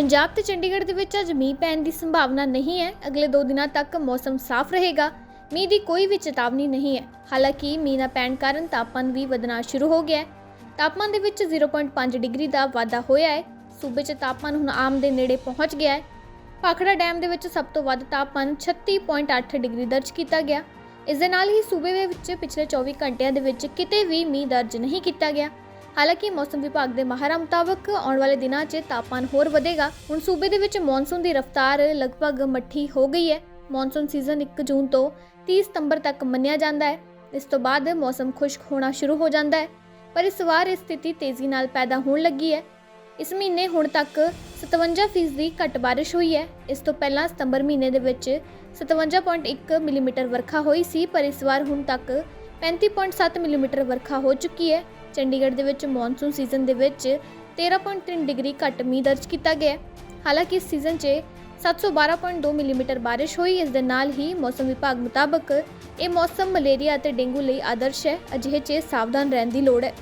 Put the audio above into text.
ਪੰਜਾਬ ਤੇ ਚੰਡੀਗੜ੍ਹ ਦੇ ਵਿੱਚ ਅੱਜ ਮੀਂਹ ਪੈਣ ਦੀ ਸੰਭਾਵਨਾ ਨਹੀਂ ਹੈ। ਅਗਲੇ 2 ਦਿਨਾਂ ਤੱਕ ਮੌਸਮ ਸਾਫ਼ ਰਹੇਗਾ। ਮੀਂਹ ਦੀ ਕੋਈ ਵੀ ਚੇਤਾਵਨੀ ਨਹੀਂ ਹੈ। ਹਾਲਾਂਕਿ ਮੀਂਹ ਨਾ ਪੈਣ ਕਾਰਨ ਤਾਪਮਾਨ ਵੀ ਵਧਣਾ ਸ਼ੁਰੂ ਹੋ ਗਿਆ ਹੈ। ਤਾਪਮਾਨ ਦੇ ਵਿੱਚ 0.5 ਡਿਗਰੀ ਦਾ ਵਾਧਾ ਹੋਇਆ ਹੈ। ਸੂਬੇ 'ਚ ਤਾਪਮਾਨ ਹੁਣ ਆਮ ਦੇ ਨੇੜੇ ਪਹੁੰਚ ਗਿਆ ਹੈ। ਭਾਖੜਾ ਡੈਮ ਦੇ ਵਿੱਚ ਸਭ ਤੋਂ ਵੱਧ ਤਾਪਮਾਨ 36.8 ਡਿਗਰੀ ਦਰਜ ਕੀਤਾ ਗਿਆ। ਇਸ ਦੇ ਨਾਲ ਹੀ ਸੂਬੇ ਦੇ ਵਿੱਚ ਪਿਛਲੇ 24 ਘੰਟਿਆਂ ਦੇ ਵਿੱਚ ਕਿਤੇ ਵੀ ਮੀਂਹ ਦਰਜ ਨਹੀਂ ਕੀਤਾ ਗਿਆ। ਹਾਲਾਂਕਿ ਮੌਸਮ ਵਿਭਾਗ ਦੇ ਮਾਹਰਾਂ ਮੁਤਾਬਕ ਆਉਣ ਵਾਲੇ ਦਿਨਾਂ 'ਚ ਤਾਪਮਾਨ ਹੋਰ ਵਧੇਗਾ। ਹੁਣ ਸੂਬੇ ਦੇ ਵਿੱਚ ਮੌਨਸੂਨ ਦੀ ਰਫ਼ਤਾਰ ਲਗਭਗ ਮੱਠੀ ਹੋ ਗਈ ਹੈ। ਮੌਨਸੂਨ ਸੀਜ਼ਨ 1 ਜੂਨ ਤੋਂ 30 ਸਤੰਬਰ ਤੱਕ ਮੰਨਿਆ ਜਾਂਦਾ ਹੈ। ਇਸ ਤੋਂ ਬਾਅਦ ਮੌਸਮ ਖੁਸ਼ਕ ਹੋਣਾ ਸ਼ੁਰੂ ਹੋ ਜਾਂਦਾ ਹੈ। ਪਰ ਇਸ ਵਾਰ ਇਹ ਸਥਿਤੀ ਤੇਜ਼ੀ ਨਾਲ ਪੈਦਾ ਹੋਣ ਲੱਗੀ ਹੈ। ਇਸ ਮਹੀਨੇ ਹੁਣ ਤੱਕ 57% ਦੀ ਘੱਟ ਬਾਰਿਸ਼ ਹੋਈ ਹੈ। ਇਸ ਤੋਂ ਪਹਿਲਾਂ ਸਤੰਬਰ ਮਹੀਨੇ ਦੇ ਵਿੱਚ 57.1 ਮਿਲੀਮੀਟਰ ਵਰਖਾ ਹੋਈ ਸੀ, ਪਰ ਇਸ ਵਾਰ ਹੁਣ ਤੱਕ 35.7 ਮਿਲੀਮੀਟਰ ਵਰਖਾ ਹੋ ਚੁੱਕੀ ਹੈ। ਚੰਡੀਗੜ੍ਹ ਦੇ ਵਿੱਚ ਮੌਨਸੂਨ ਸੀਜ਼ਨ ਦੇ ਵਿੱਚ 13.3 ਡਿਗਰੀ ਘੱਟ ਮੀਂਹ ਦਰਜ ਕੀਤਾ ਗਿਆ ਹਾਲਾਂਕਿ ਇਸ ਸੀਜ਼ਨ 'ਚ 712.2 ਮਿਲੀਮੀਟਰ ਬਾਰਿਸ਼ ਹੋਈ। ਇਸ ਦੇ ਨਾਲ ਹੀ ਮੌਸਮ ਵਿਭਾਗ ਮੁਤਾਬਕ ਇਹ ਮੌਸਮ ਮਲੇਰੀਆ ਅਤੇ ਡੇਂਗੂ ਲਈ ਆਦਰਸ਼ ਹੈ। ਅਜਿਹੇ 'ਚ ਸਾਵਧਾਨ ਰਹਿਣ ਦੀ ਲੋੜ ਹੈ।